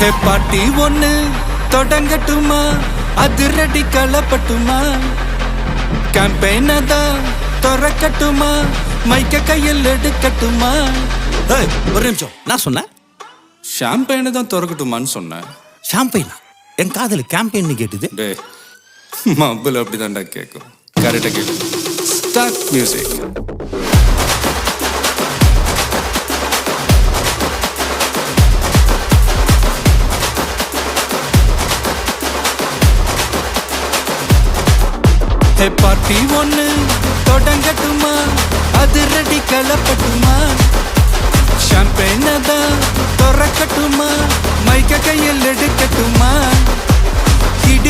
பாட்டி ஒண்ணு தொடங்கட்டுமா? அதிரடி கலப்பட்டுமா? கேம்பெயின தான் திறக்கட்டுமா? மைக்க கையில் எடுக்கட்டுமா? ஒரு நிமிஷம். நான் சொன்னேன்? ஷாம்பெயினை தான் திறக்கட்டுமான்னு சொன்னேன். ஷாம்பெயினா என் காதல் கேம்பெயின் கேட்டுது. டே மப்பிள் அப்படிதான்டா கேட்கும் கரெக்டாக கேட்கும் ஸ்டார்ட் மியூசிக் பார்ட்டி ஒன்று தொடங்கட்டுமா? அதிரடி கலப்பட்டுமா? ஷாம்பெயினை தான் திறக்கட்டுமா? மைக்க கையில் எடுக்கட்டுமா?